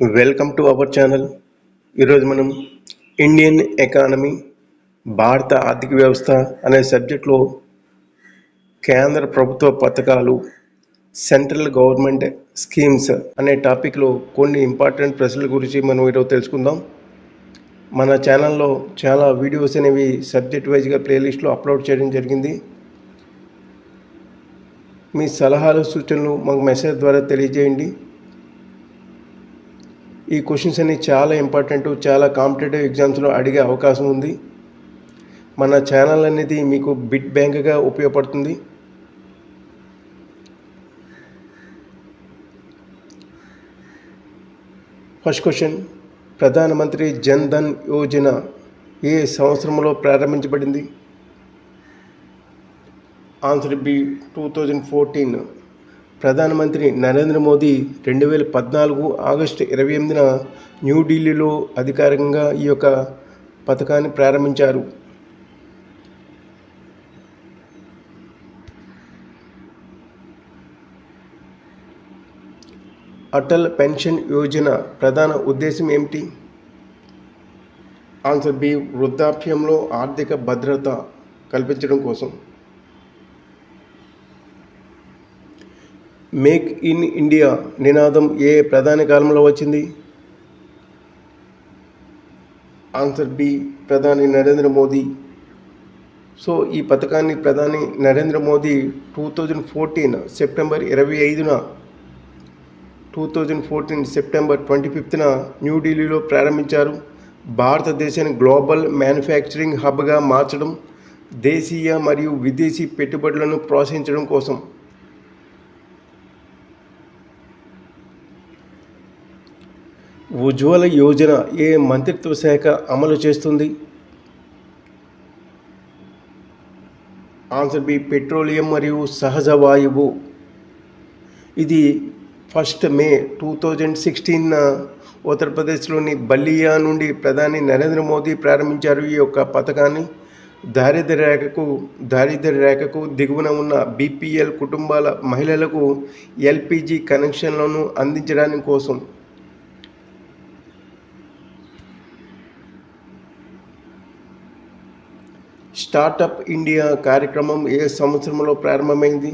Welcome to our channel. ఈరోజు మనం Indian economy భారత ఆర్థిక వ్యవస్థ అనే సబ్జెక్ట్లో కేంద్ర ప్రభుత్వ పథకాలు సెంట్రల్ గవర్నమెంట్ స్కీమ్స్ అనే టాపిక్లో కొన్ని ఇంపార్టెంట్ ప్రశ్నల గురించి మనం ఈరోజు తెలుసుకుందాం. మన ఛానల్లో చాలా వీడియోస్ అనేవి సబ్జెక్ట్ వైజ్గా ప్లేలిస్ట్లో అప్లోడ్ చేయడం జరిగింది. మీ సలహాలు సూచనలు మాకు మెసేజ్ ద్వారా తెలియజేయండి. ఈ క్వశ్చన్స్ అన్ని చాలా ఇంపార్టెంట్ చాలా కాంపిటేటివ్ ఎగ్జామ్స్లో అడిగే అవకాశం ఉంది. మన ఛానల్ అనేది మీకు బిట్ బ్యాంక్గా ఉపయోగపడుతుంది. ఫస్ట్ క్వశ్చన్ ప్రధానమంత్రి జన్ ధన్ యోజన ఏ సంవత్సరంలో ప్రారంభించబడింది? Answer B two thousand fourteen ప్రధానమంత్రి నరేంద్ర మోదీ రెండు వేల పద్నాలుగు ఆగస్టు ఇరవై ఎనిమిదిన న్యూఢిల్లీలో అధికారికంగా ఈ యొక్క పథకాన్ని ప్రారంభించారు. అటల్ పెన్షన్ యోజన ప్రధాన ఉద్దేశం ఏమిటి? ఆన్సర్ బి వృద్ధాప్యంలో ఆర్థిక భద్రత కల్పించడం కోసం. మేక్ ఇన్ ఇండియా నినాదం ఏ ప్రధాని కాలంలో వచ్చింది? ఆన్సర్ బి ప్రధాని నరేంద్ర మోదీ. సో ఈ పథకాన్ని ప్రధాని Narendra Modi two thousand fourteen September ఇరవై ఐదున two thousand fourteen September twenty ఫిఫ్త్న న్యూఢిల్లీలో ప్రారంభించారు. భారతదేశాన్ని గ్లోబల్ మ్యానుఫ్యాక్చరింగ్ హబ్గా మార్చడం దేశీయ మరియు విదేశీ పెట్టుబడులను ప్రోత్సహించడం కోసం ఉజ్వల యోజన ఏ మంత్రిత్వ శాఖ అమలు చేస్తుంది? ఆన్సర్ బి పెట్రోలియం మరియు సహజ వాయువు. ఇది first May two thousand sixteen ఉత్తరప్రదేశ్లోని బల్లియా నుండి ప్రధాని నరేంద్ర మోదీ ప్రారంభించారు ఈ యొక్క పథకాన్ని. దారిద్ర్య రేఖకు దారిద్ర్య రేఖకు దిగువన ఉన్న బీపీఎల్ కుటుంబాల మహిళలకు ఎల్పిజి కనెక్షన్లను అందించడానికి కోసం స్టార్టప్ ఇండియా కార్యక్రమం ఏ సంవత్సరంలో ప్రారంభమైంది?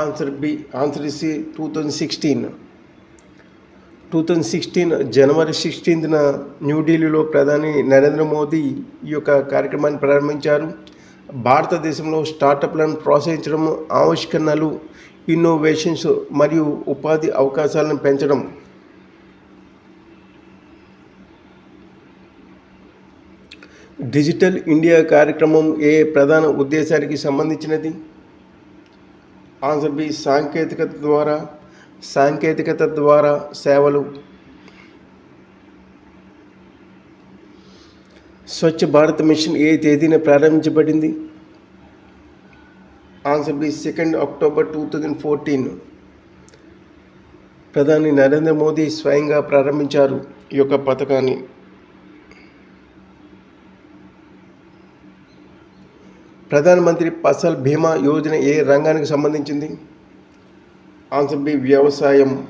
Answer B answer is C two thousand sixteen. Two thousand sixteen జనవరి సిక్స్టీన్త్న న్యూఢిల్లీలో ప్రధాని నరేంద్ర మోదీ ఈ యొక్క కార్యక్రమాన్ని ప్రారంభించారు. భారతదేశంలో స్టార్టప్లను ప్రోత్సహించడం ఆవిష్కరణలు ఇన్నోవేషన్స్ మరియు ఉపాధి అవకాశాలను పెంచడం డిజిటల్ ఇండియా కార్యక్రమం ఏ ప్రధాన ఉద్దేశానికి సంబంధించినది? ఆన్సర్ బి సాంకేతికత ద్వారా సాంకేతికత ద్వారా సేవలు. స్వచ్ఛ భారత్ మిషన్ ఏ తేదీన ప్రారంభించబడింది? Answer B second October two thousand fourteen. ప్రధాని నరేంద్ర మోదీ స్వయంగా ప్రారంభించారు ఈ యొక్క పథకాన్ని. ప్రధానమంత్రి ఫసల్ బీమా యోజన ఏ రంగానికి సంబంధించింది? ఆన్సర్ బి వ్యవసాయం.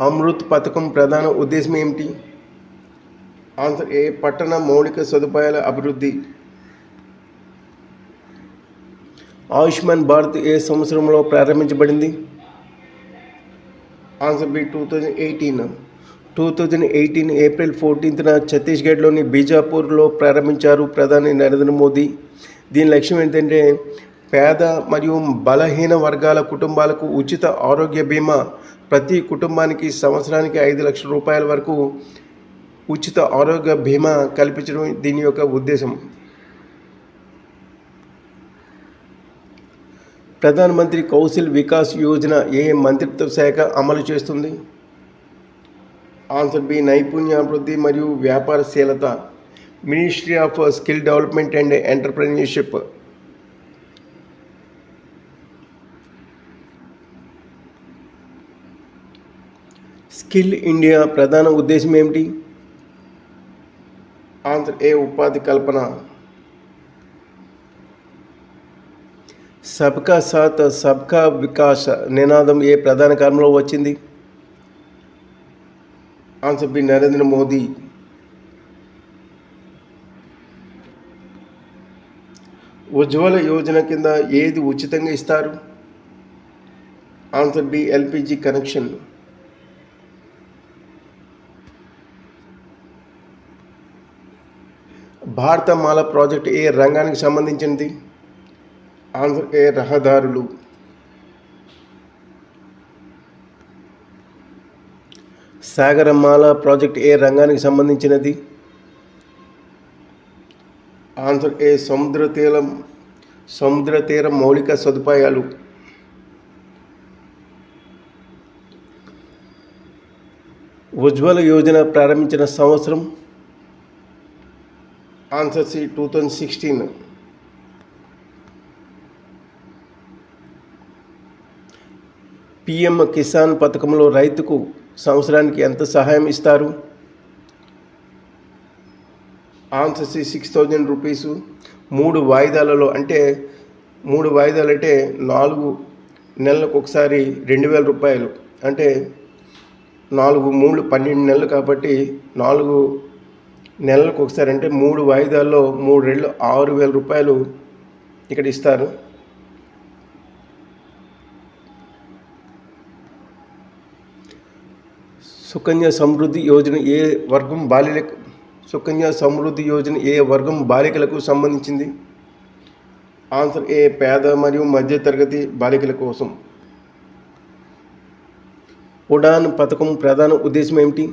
అమృత్ పథకం ప్రధాన ఉద్దేశం ఏమిటి? ఆన్సర్ ఏ పట్టణ మౌలిక సదుపాయాల అభివృద్ధి. ఆయుష్మాన్ భారత్ ఏ సంవత్సరంలో ప్రారంభించబడింది? Answer B two thousand eighteen. Two thousand eighteen April ఫోర్టీన్త్న ఛత్తీస్గఢ్లోని బీజాపూర్లో ప్రారంభించారు ప్రధాని నరేంద్ర మోదీ. దీని లక్ష్యం ఏంటంటే పేద మరియు బలహీన వర్గాల కుటుంబాలకు ఉచిత ఆరోగ్య బీమా. ప్రతి కుటుంబానికి సంవత్సరానికి ఐదు లక్షల రూపాయల వరకు ఉచిత ఆరోగ్య బీమా కల్పించడం దీని యొక్క ఉద్దేశం. ప్రధానమంత్రి కౌశల్ వికాస్ యోజన ఏ మంత్రిత్వ శాఖ అమలు చేస్తుంది? ఆన్సర్ బి నైపుణ్యాభివృద్ధి మరియు వ్యాపారశీలత ministry of skill development and entrepreneurship. Skill India ప్రధాన ఉద్దేశం ఏమిటి? ఆన్సర్ ఏ ఉపాధి కల్పన? సబ్కా సాత్ సబ్కా వికాస్ నినాదం ఏ ప్రధాన కాలంలో వచ్చింది? Answer B Narendra Modi. ఉజ్వల యోజన కింద ఏది ఉచితంగా ఇస్తారు? Answer B LPG connection. Bharatmala project ఏ రంగానికి సంబంధించినది? ఆన్సర్ ఏ రహదారులు. సాగరమాల ప్రాజెక్ట్ ఏ రంగానికి సంబంధించినది? ఆన్సర్ ఏ సముద్ర తీరం సముద్ర తీర మౌలిక సదుపాయాలు. ఉజ్వల యోజన ప్రారంభించిన సంవత్సరం? Answer C two thousand sixteen. PM Kisan పథకంలో రైతుకు సంవత్సరానికి ఎంత సహాయం ఇస్తారు? Answer C six thousand rupees మూడు వాయిదాలలో అంటే మూడు వాయిదాలు అంటే నాలుగు నెలలకు ఒకసారి రెండు వేల రూపాయలు. అంటే నాలుగు మూడు పన్నెండు నెలలు కాబట్టి నాలుగు నెలలకు ఒకసారి అంటే మూడు వాయిదాల్లో మూడు రెళ్ళు ఆరు వేల రూపాయలు ఇక్కడ ఇస్తారు. సుకన్య సమృద్ధి యోజన ఏ వర్గం బాలికలకు సుకన్య సమృద్ధి యోజన ఏ వర్గం బాలికలకు సంబంధించింది? ఆన్సర్ ఏ పేద మరియు మధ్యతరగతి బాలికల కోసం. ఉడాన్ పథకం ప్రధాన ఉద్దేశం ఏమిటి?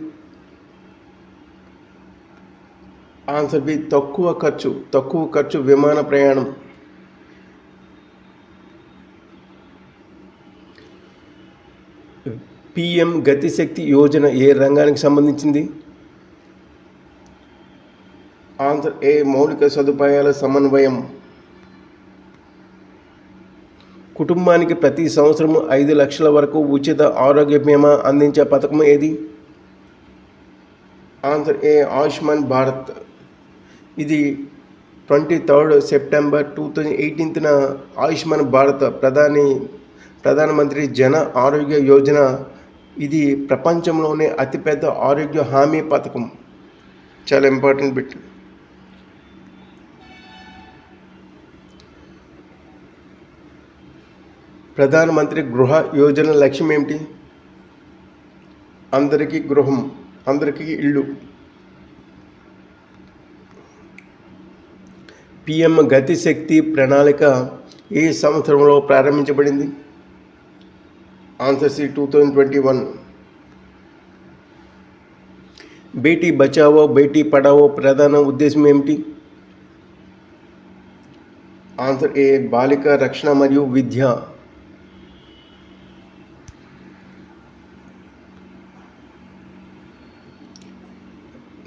ఆన్సర్ బి తక్కువ ఖర్చు తక్కువ ఖర్చు విమాన ప్రయాణం. పిఎం గతిశక్తి యోజన ఏ రంగానికి సంబంధించింది? ఆన్సర్ ఏ మౌలిక సదుపాయాల సమన్వయం? కుటుంబానికి ప్రతి సంవత్సరం ఐదు లక్షల వరకు ఉచిత ఆరోగ్య బీమా అందించే పథకం ఏది? Answer A Ayushman Bharat. ఇది twenty third September two thousand ఎయిటీన్త్న Ayushman Bharat ప్రధాని ప్రధానమంత్రి జన ఆరోగ్య యోజన ఇది ప్రపంచంలోనే అతిపెద్ద ఆరోగ్య హామీ పథకం. చాలా ఇంపార్టెంట్ బిట్ ప్రధానమంత్రి గృహ యోజన లక్ష్యం ఏమిటి? అందరికీ గృహం అందరికీ ఇల్లు. పిఎం గతిశక్తి ప్రణాళిక ఏ సంవత్సరంలో ప్రారంభించబడింది? Answer C two thousand twenty one Beti Bachao Beti Padhao ప్రధాన ఉద్దేశం ఏమిటి ఆన్సర్ ఏ బాలిక రక్షణ మరియు విద్య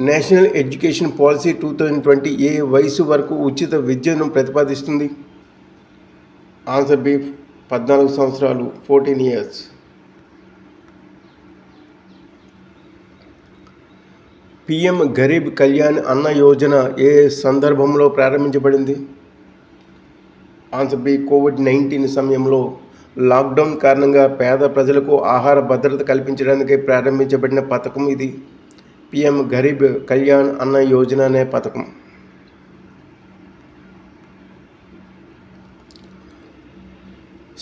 national education policy two thousand twenty ఏ వయసు వరకు ఉచిత విద్యను ప్రతిపాదిస్తుంది? ఆన్సర్ బి పద్నాలుగు సంవత్సరాలు fourteen years PM Garib Kalyan Anna Yojana ఏ సందర్భంలో ప్రారంభించబడింది? ఆన్సర్ బి కోవిడ్ నైన్టీన్ సమయంలో లాక్డౌన్ కారణంగా పేద ప్రజలకు ఆహార భద్రత కల్పించడానికి ప్రారంభించబడిన పథకం ఇది. పిఎం గరీబ్ కళ్యాణ్ అన్న యోజన అనే పథకం.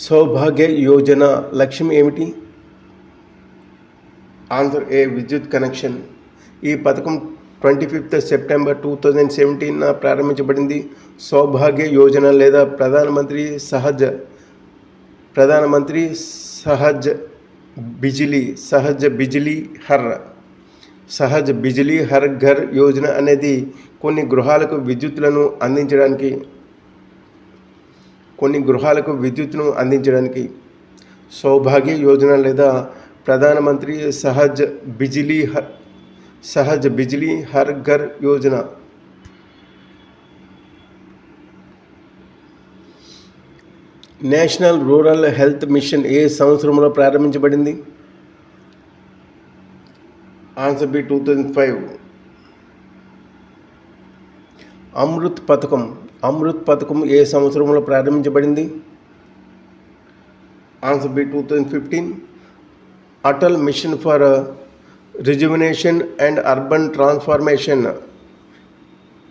సౌభాగ్య యోజన లక్ష్యం ఏమిటి? ఆంధ్ర ఏ విద్యుత్ కనెక్షన్. ఈ పథకం twenty fifth September two thousand సెవెంటీన్న ప్రారంభించబడింది. సౌభాగ్య యోజన లేదా ప్రధానమంత్రి సహజ ప్రధానమంత్రి సహజ్ బిజిలీ సహజ బిజిలీ హర్ సహజ్ బిజిలీ హర్ ఘర్ యోజన అనేది కొన్ని గృహాలకు విద్యుత్తులను అందించడానికి కొన్ని గృహాలకు విద్యుత్ను అందించడానికి సౌభాగ్య యోజన లేదా ప్రధానమంత్రి Sahaj Bijli Har Sahaj Bijli Har Ghar Yojana. National rural health mission ఏ సంవత్సరంలో ప్రారంభించబడింది? Answer B two thousand five. Amrut పథకం అమృత్ పథకం ఏ సంవత్సరంలో ప్రారంభించబడింది? Answer B two thousand fifteen Atal mission for rejuvenation and urban transformation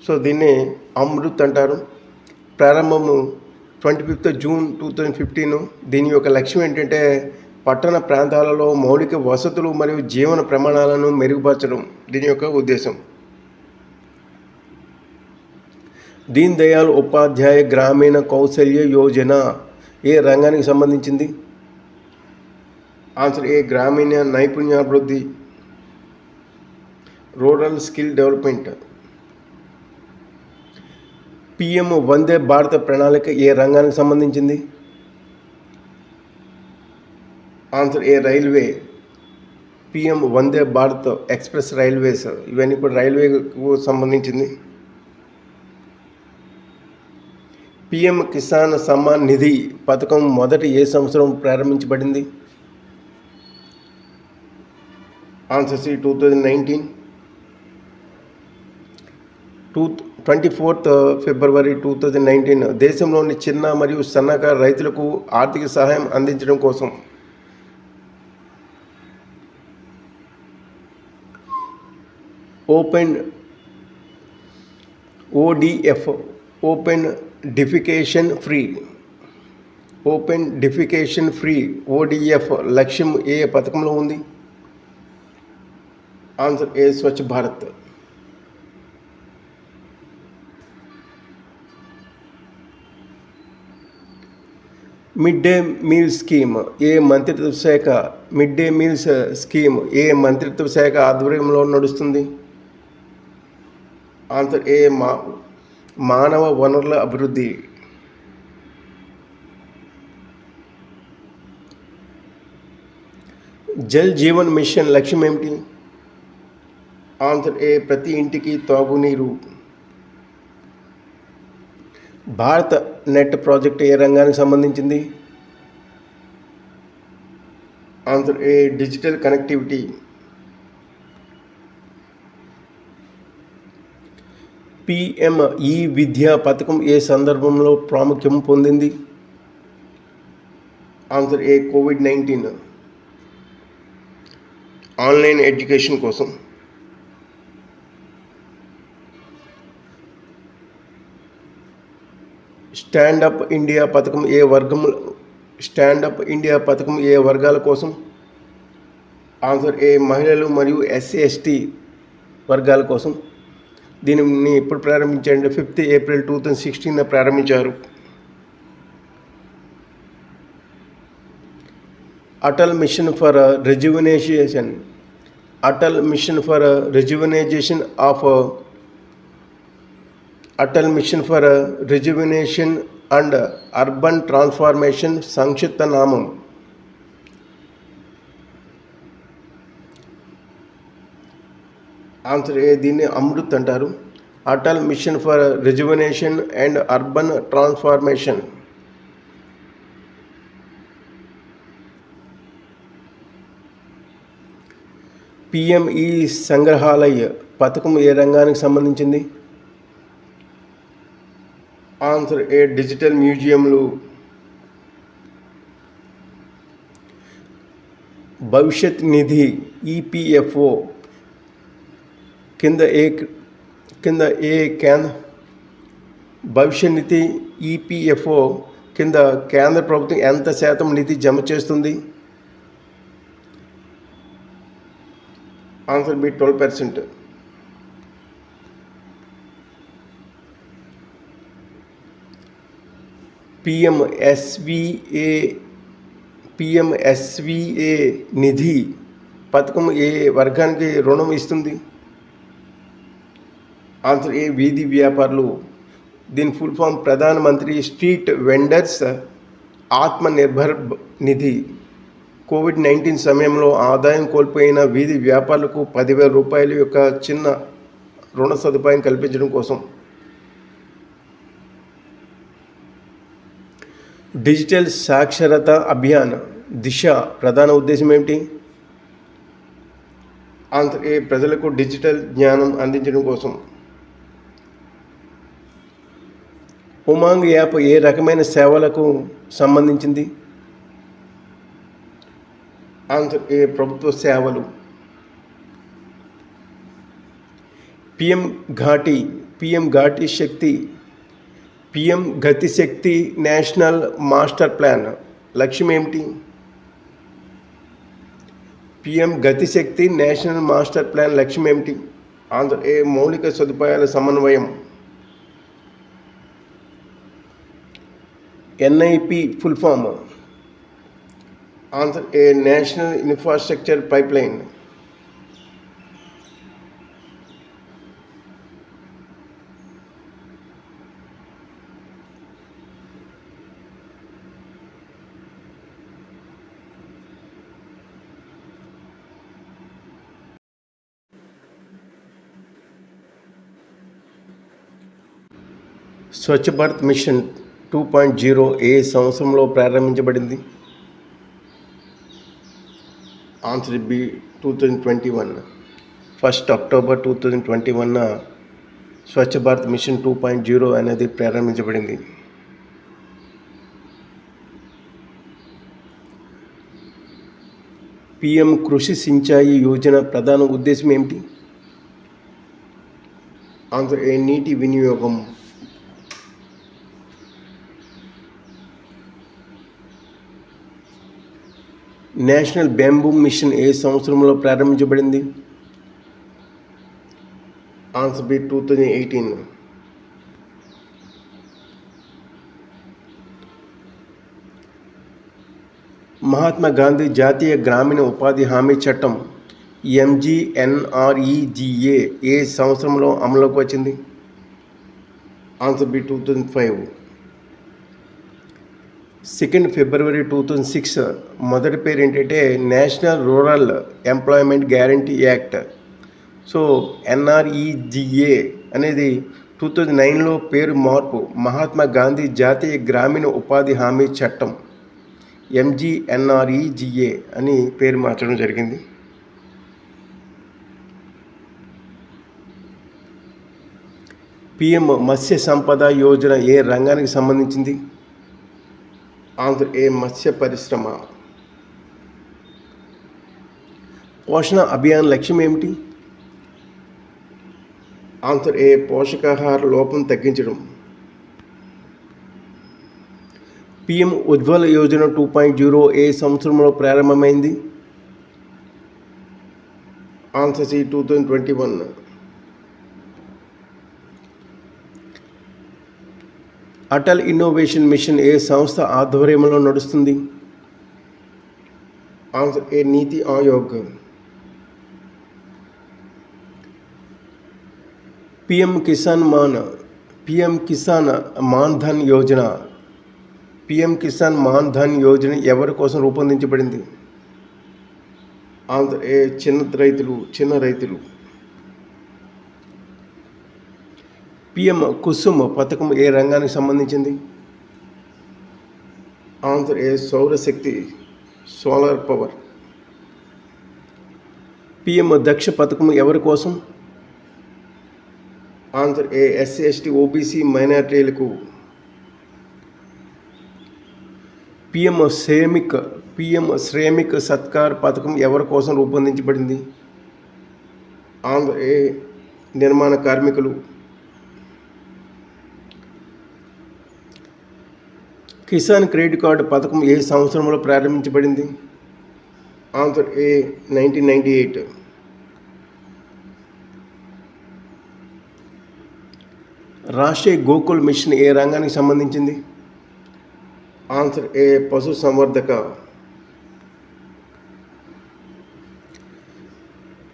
so దీన్ని అమృత్ అంటారు. ప్రారంభము twenty fifth June two thousand fifteen దీని యొక్క లక్ష్యం ఏంటంటే పట్టణ ప్రాంతాలలో మౌలిక వసతులు మరియు జీవన ప్రమాణాలను మెరుగుపరచడం. దీని యొక్క ఉద్దేశం. దీన్ దయాళ్ ఉపాధ్యాయ గ్రామీణ కౌశల్య యోజన ఏ రంగానికి సంబంధించింది? ఆన్సర్ ఏ గ్రామీణ నైపుణ్యాభివృద్ధి rural skill development. PM Vande Bharat ప్రణాళిక ఏ రంగానికి సంబంధించింది? Answer A railway. PM Vande Bharat express railways ఇవన్నీ కూడా రైల్వేకు సంబంధించింది. పిఎం కిసాన్ సమ్మాన్ నిధి పథకం మొదటి ఏ సంవత్సరం ప్రారంభించబడింది? Answer C two thousand nineteen two twenty fourth ఫిబ్రవరి టూ థౌజండ్ నైన్టీన్ దేశంలోని చిన్న మరియు సన్నకారు రైతులకు ఆర్థిక సహాయం అందించడం కోసం. Open ODF open defecation free. Open defecation free ODF లక్ష్యం ఏ పథకంలో ఉంది? Answer A Swachh Bharat? Mid day meal scheme. ఏ మంత్రిత్వ శాఖ? Mid day meals scheme. ఏ మంత్రిత్వ శాఖ ఆధ్వర్యంలో నడుస్తుంది? ఆన్సర్ ఏ మా మానవ వనరుల అభివృద్ధి. జల్ జీవన్ మిషన్ లక్ష్యం ఏమిటి? ఆన్సర్ ఏ ప్రతి ఇంటికి తాగునీరు. భారత నెట్ ప్రాజెక్ట్ ఏ రంగానికి సంబంధించింది? Answer A digital connectivity. PM E Vidya పథకం ఏ సందర్భంలో ప్రాముఖ్యం పొందింది? Answer A COVID nineteen. Online education కోసం. స్టాండప్ ఇండియా పథకం ఏ వర్గం స్టాండప్ ఇండియా పథకం ఏ వర్గాల కోసం? ఆన్సర్ ఏ మహిళలు మరియు ఎస్సీ ఎస్టీ వర్గాల కోసం. దీనిని ఎప్పుడు ప్రారంభించారంటే fifth April two thousand sixteen ప్రారంభించారు. Atal mission for rejuvenation Atal mission for rejuvenization of Atal mission for rejuvenation and urban transformation సంక్షిప్త నామం. ఆన్సర్ ఏ దీన్ని అమృత్ అంటారు. Atal mission for rejuvenation and urban transformation. PME సంగ్రహాలయ పథకం ఏ రంగానికి సంబంధించింది? Answer A digital మ్యూజియంలు. భవిష్యత్ నిధి ఈపీఎఫ్ఓ. కింద ఏ కింద ఏ కేంద్ర భవిష్య నిధి ఈపీఎఫ్ఓ కింద కేంద్ర ప్రభుత్వం ఎంత శాతం నిధి జమ చేస్తుంది? Answer B twelve percent PMSVA PMSVA Nidhi పథకం ఏ వర్గానికి రుణం ఇస్తుంది? ఆల్సో ఏ వీధి వ్యాపారులు దీని ఫుల్ ఫామ్ ప్రధానమంత్రి street vendors Atmanirbhar Nidhi. COVID nineteen సమయంలో ఆదాయం కోల్పోయిన వీధి వ్యాపారులకు పదివేల రూపాయల యొక్క చిన్న రుణ సదుపాయం కల్పించడం కోసం. డిజిటల్ సాక్షరత అభియాన్ దిశ ప్రధాన ఉద్దేశం ఏమిటి? ఆంధ్ర ప్రజలకు డిజిటల్ జ్ఞానం అందించడం కోసం. ఉమాంగ్ యాప్ ఏ రకమైన సేవలకు సంబంధించింది? ఆన్సర్ ఏ ప్రభుత్వ సేవలు? PM Gati PM Gati Shakti PM Gatishakti national master plan. లక్ష్యం ఏమిటి? PM Gatishakti national master plan లక్ష్యం ఏమిటి? ఆంధ్ర ఏ మౌలిక సదుపాయాల సమన్వయం? NIP full form answer A national infrastructure pipeline Swachh Bharat mission two point zero ఏ సంవత్సరంలో ప్రారంభించబడింది? Answer B two thousand twenty one first October two thousand twenty వన్న Swachh Bharat mission two point zero అనేది ప్రారంభించబడింది. PM Krishi Sinchai Yojana ప్రధాన ఉద్దేశం ఏమిటి? Answer ఏ నీటి వినియోగం. నేషనల్ బ్యాంబూ మిషన్ ఏ సంవత్సరంలో ప్రారంభించబడింది? Answer B two thousand eighteen. Mahatma Gandhi జాతీయ గ్రామీణ ఉపాధి హామీ చట్టం ఎంజీఎన్ఆర్ఈజీఏ ఏ సంవత్సరంలో అమలులోకి వచ్చింది? Answer B two thousand five. Second February two thousand six మొదటి పేరు ఏంటంటే national rural employment guarantee act. So NREGA అనేది టూ థౌజండ్ నైన్లో పేరు మార్పు మహాత్మా గాంధీ జాతీయ గ్రామీణ ఉపాధి హామీ చట్టం ఎంజిఎన్ఆర్ఈజిఏ అని పేరు మార్చడం జరిగింది. పిఎం మత్స్య సంపద యోజన ఏ రంగానికి సంబంధించింది? ఆంధ్ర ఏ మత్స్య పరిశ్రమ? పోషణ అభియాన్ లక్ష్యం ఏమిటి? ఆన్సర్ ఏ పోషకాహార లోపం తగ్గించడం? PM Ujjwala Yojana two point zero ఏ సంవత్సరంలో ప్రారంభమైంది? Answer C two thousand twenty one. Atal innovation mission ఏ సంస్థ ఆధ్వర్యంలో నడుస్తుంది? Answer A NITI Aayog. PM Kisan Maan PM Kisan Maan Dhan Yojana. PM Kisan Maan Dhan Yojana ఎవరి కోసం రూపొందించబడింది? ఆంధ్ర ఏ చిన్న రైతులు చిన్న రైతులు. పిఎం కుసుమ్ పథకం ఏ రంగానికి సంబంధించింది? ఆన్సర్ ఏ సౌరశక్తి సోలార్ పవర్? పిఎం దక్ష పథకం ఎవరి కోసం? Answer A SC ST OBC మైనార్టీలకు? పిఎం శ్రేమిక్ పిఎం శ్రేమిక్ సత్కార్ పథకం ఎవరి కోసం రూపొందించబడింది? ఆంధ్ర ఏ నిర్మాణ కార్మికులు? కిసాన్ క్రెడిట్ కార్డు పథకం ఏ సంవత్సరంలో ప్రారంభించబడింది? Answer A nineteen ninety eight. Rashtriya Gokul mission ఏ రంగానికి సంబంధించింది? ఆన్సర్ ఏ పశు సంవర్ధక.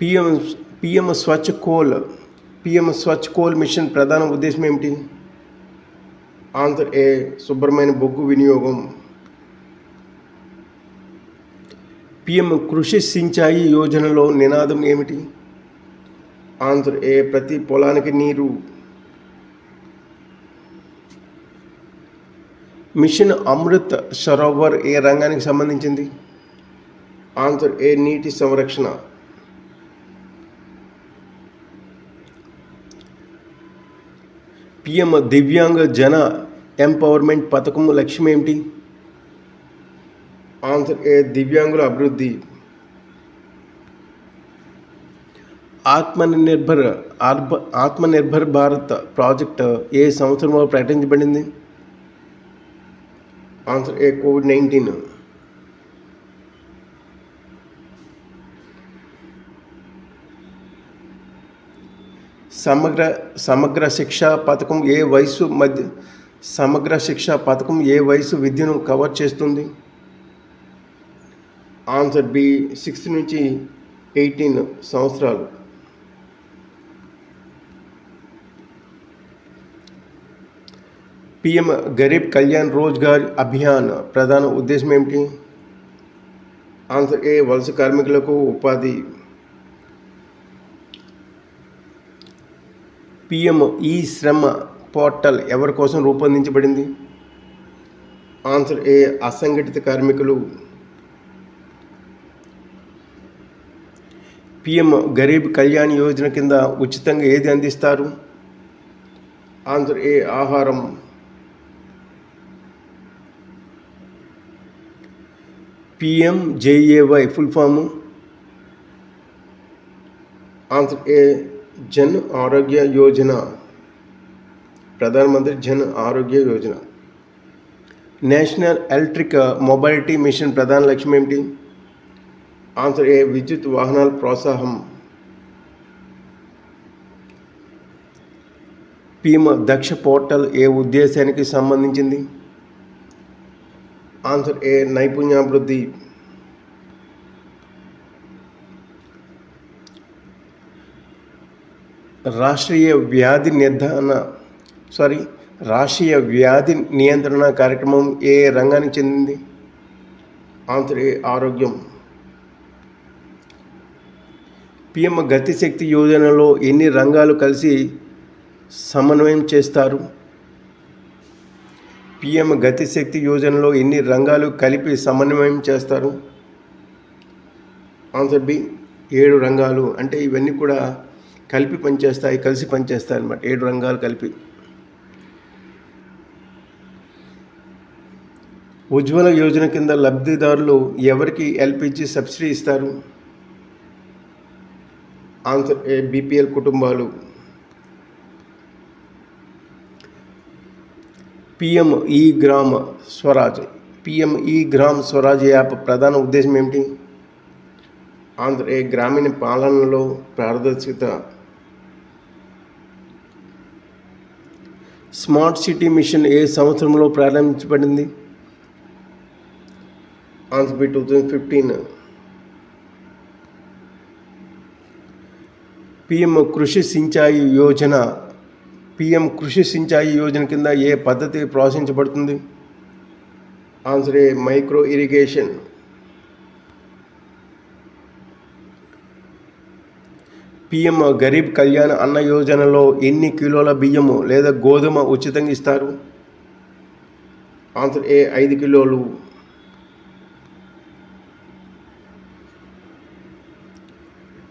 PM PM Swachh coal PM Swachh coal mission ప్రధాన ఉద్దేశం ఏమిటి? ఆన్సర్ ఏ శుభ్రమైన బొగ్గు వినియోగం? పిఎం కృషి సించాయి యోజనలో నినాదం ఏమిటి? ఆన్సర్ ఏ ప్రతి పొలానికి నీరు? మిషన్ అమృత్ సరోవర్ ఏ రంగానికి సంబంధించింది? ఆన్సర్ ఏ నీటి సంరక్షణ? పిఎం దివ్యాంగ జన ఎంపవర్మెంట్ పథకం లక్ష్యం ఏమిటి? ఆన్సర్ ఏ దివ్యాంగుల అభివృద్ధి. ఆత్మనిర్భర్ ఆర్బ ఆత్మనిర్భర్ భారత్ ప్రాజెక్ట్ ఏ సంవత్సరంలో ప్రకటించబడింది? Answer A COVID nineteen. Samagra Samagra Shiksha పథకం ఏ వయసు మధ్య సమగ్ర శిక్షా పథకం ఏ వయసు విద్యను కవర్ చేస్తుంది? ఆన్సర్ బి సిక్స్త్ నుంచి ఎయిటీన్ సంవత్సరాలు. పిఎం గరీబ్ కళ్యాణ్ రోజ్గార్ అభియాన్ ప్రధాన ఉద్దేశం ఏమిటి? ఆన్సర్ ఏ వలస కార్మికులకు ఉపాధి పిఎం ఈ శ్రమ పోర్టల్ ఎవరి కోసం రూపొందించబడింది? ఆన్సర్ ఏ అసంఘటిత కార్మికులు. పిఎం గరీబ్ కళ్యాణ్ యోజన కింద ఉచితంగా ఏది అందిస్తారు? ఆన్సర్ ఏ ఆహారం. PM JAY full form. Answer A Jan Arogya Yojana. ప్రధానమంత్రి Jan Arogya Yojana. National electric mobility mission ప్రధాన లక్ష్యం ఏమిటి? ఆన్సర్ ఏ విద్యుత్ వాహనాల ప్రోత్సాహం. పీమ దక్ష పోర్టల్ ఏ ఉద్దేశానికి సంబంధించింది? ఆన్సర్ ఏ నైపుణ్యాభివృద్ధి. రాష్ట్రీయ వ్యాధి నిర్ధారణ సారీ రాష్ట్రీయ వ్యాధి నియంత్రణ కార్యక్రమం ఏ రంగానికి చెందింది? ఆన్సర్ ఏ ఆరోగ్యం. పిఎం గతిశక్తి యోజనలో ఎన్ని రంగాలు కలిసి సమన్వయం చేస్తారు? పిఎం గతిశక్తి యోజనలో ఎన్ని రంగాలు కలిపి సమన్వయం చేస్తారు? ఆన్సర్ బి ఏడు రంగాలు. అంటే ఇవన్నీ కూడా కలిపి పనిచేస్తాయి కలిసి పనిచేస్తాయి అనమాట ఏడు రంగాలు కలిపి. ఉజ్వల యోజన కింద లబ్ధిదారులు ఎవరికి ఎల్పిజి సబ్సిడీ ఇస్తారు? ఆన్సర్ బీపీఎల్ కుటుంబాలు. PM E Gram Swaraj. PM E Gram Swaraj app ప్రధాన ఉద్దేశం ఏమిటి? ఆంధ్ర గ్రామీణ పాలనలో పారదర్శకత స్మార్ట్ సిటీ మిషన్ ఏ సంవత్సరంలో ప్రారంభించబడింది? Answer B two thousand fifteen. PM Krishi Sinchai Yojana. PM Krishi Sinchai Yojana కింద ఏ పద్ధతి ప్రోత్సహించబడుతుంది? Answer A micro irrigation. PM Garib Kalyan Anna యోజనలో ఎన్ని కిలోల బియ్యము లేదా గోధుమ ఉచితంగా ఇస్తారు? ఆన్సర్ ఏ ఐదు కిలోలు.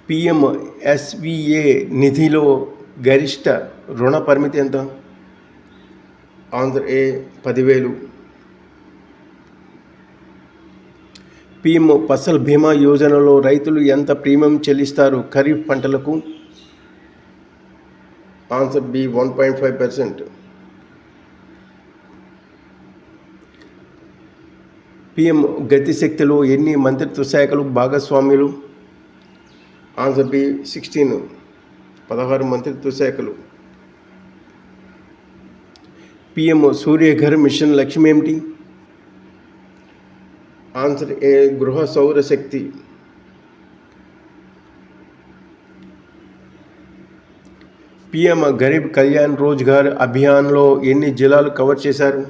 పిఎం ఎస్విఏ నిధిలో గరిష్ట రుణ పరిమితి ఎంత? ఆంధ్ర ఏ పదివేలు. పిఎం ఫసల్ బీమా యోజనలో రైతులు ఎంత ప్రీమియం చెల్లిస్తారు? ఖరీఫ్ పంటలకు answer B one point five percent. PM గతిశక్తిలో ఎన్ని మంత్రిత్వ శాఖలు భాగస్వామ్యులు ఆన్సర్ బి సిక్స్టీన్. పదహారు మంత్రిత్వ శాఖలు. పిఎం సూర్యఘర్ మిషన్ లక్ష్యం ఏమిటి? ఆన్సర్ ఏ గృహ సౌర శక్తి? పిఎం గరీబ్ కళ్యాణ్ రోజ్గార్ అభియాన్లో ఎన్ని జిల్లాలు కవర్ చేశారు?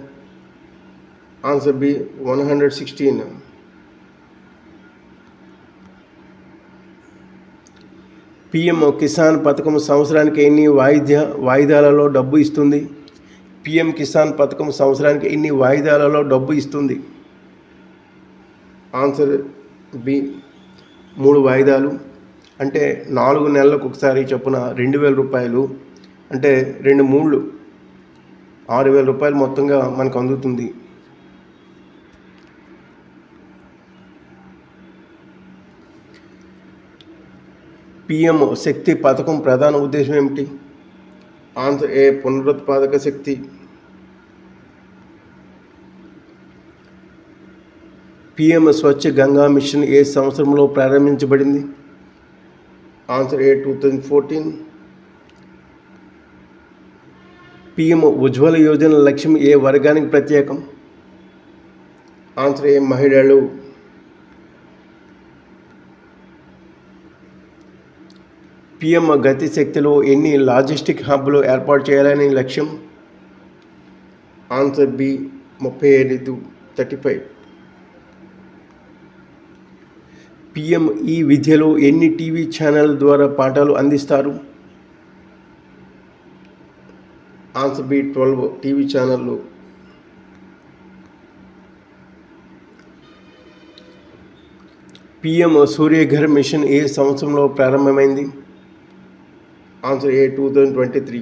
Answer B one hundred sixteen. PM Kisan పథకం సంవత్సరానికి ఎన్ని వాయిద్య వాయిదాలలో డబ్బు ఇస్తుంది? పిఎం కిసాన్ పథకం సంవత్సరానికి ఎన్ని వాయిదాలలో డబ్బు ఇస్తుంది? ఆన్సర్ బి మూడు వాయిదాలు. అంటే నాలుగు నెలలకు ఒకసారి చొప్పున రెండు వేల రూపాయలు అంటే రెండు మూళ్ళు ఆరు వేల రూపాయలు మొత్తంగా మనకు అందుతుంది. పిఎం శక్తి పథకం ప్రధాన ఉద్దేశం ఏమిటి? ఆన్సర్ ఏ పునరుత్పాదక శక్తి పిఎం స్వచ్ఛ గంగా మిషన్ ఏ సంవత్సరంలో ప్రారంభించబడింది? Answer A two thousand fourteen PM Ujjwala Yojana లక్ష్యం ఏ వర్గానికి ప్రత్యేకం? ఆన్సర్ ఏ మహిళలు. పిఎం గతి శక్తిలో ఎన్ని లాజిస్టిక్ హబ్లు ఏర్పాటు చేయాలని లక్ష్యం? ఆన్సర్ బి ముప్పై ఐదు థర్టీ ఫైవ్ పిఎం ఈ విద్యలో ఎన్ని టీవీ ఛానల్ ద్వారా పాఠాలు అందిస్తారు? ఆన్సర్ బి ట్వెల్వ్ టీవీ ఛానళ్ళు. పిఎం సూర్యఘర్ మిషన్ ఏ సంవత్సరంలో ప్రారంభమైంది? Answer A two thousand twenty three.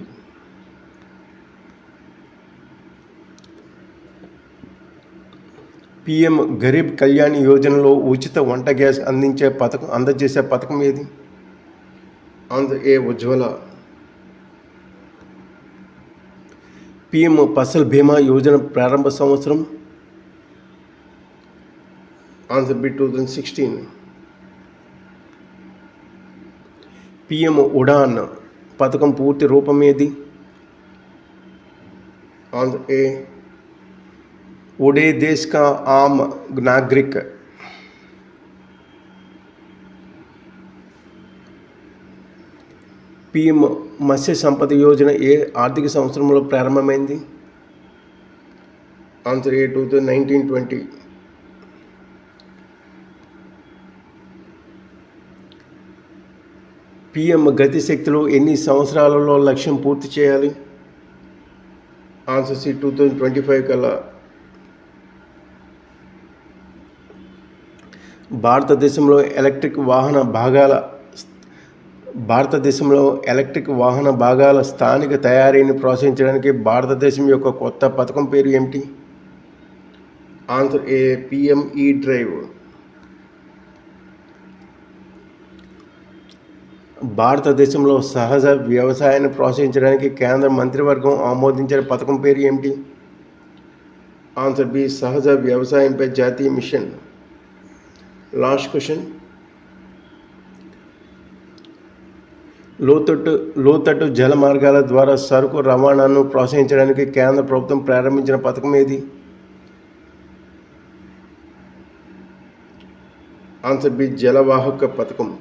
PM Garib Kalyan యోజనలో ఉచిత వంట గ్యాస్ అందించే పథకం అందజేసే పథకం ఏది? Answer A Ujjwala PM Fasal Bima Yojana ప్రారంభ సంవత్సరం? Answer B two thousand sixteen. PM Udan పథకం పూర్తి రూపం ఏది? ఆన్సర్ ఏ उड़े देश का आम नागरिक పిఎం మత్స్య సంపద యోజన ఏ ఆర్థిక సంవత్సరంలో ప్రారంభమైంది answer A two thousand nineteen twenty PM గతి శక్తిలో ఎన్ని సంవత్సరాలలో లక్ష్యం పూర్తి చేయాలి answer C two thousand twenty five కల్లా భారతదేశంలో ఎలక్ట్రిక్ వాహన భాగాల భారతదేశంలో ఎలక్ట్రిక్ వాహన భాగాల స్థానిక తయారీని ప్రోత్సహించడానికి భారతదేశం యొక్క కొత్త పథకం పేరు ఏమిటి? Answer A PM E drive. భారతదేశంలో సహజ వ్యవసాయాన్ని ప్రోత్సహించడానికి కేంద్ర మంత్రివర్గం ఆమోదించిన పథకం పేరు ఏమిటి? ఆన్సర్ బి సహజ వ్యవసాయంపై జాతీయ మిషన్. Last question. లోతట్టు లోతట్టు జల మార్గాల ద్వారా సరుకు రవాణాను ప్రోత్సహించడానికి కేంద్ర ప్రభుత్వం ప్రారంభించిన పథకం ఏది? ఆన్సర్ బి జలవాహక పథకం.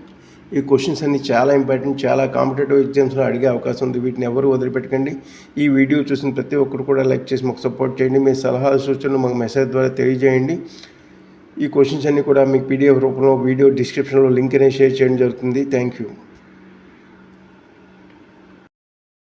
ఈ క్వశ్చన్స్ అన్ని చాలా ఇంపార్టెంట్ చాలా కాంపిటేటివ్ ఎగ్జామ్స్లో అడిగే అవకాశం ఉంది. వీటిని ఎవరు వదిలిపెట్టకండి. ఈ వీడియో చూసిన ప్రతి ఒక్కరు కూడా లైక్ చేసి మాకు సపోర్ట్ చేయండి. మీ సలహాలు సూచనలు మాకు మెసేజ్ ద్వారా తెలియజేయండి. ఈ క్వశ్చన్స్ అన్ని కూడా మీకు పీడిఎఫ్ రూపంలో వీడియో డిస్క్రిప్షన్లో లింక్ అనేది షేర్ చేయడం జరుగుతుంది. Thank you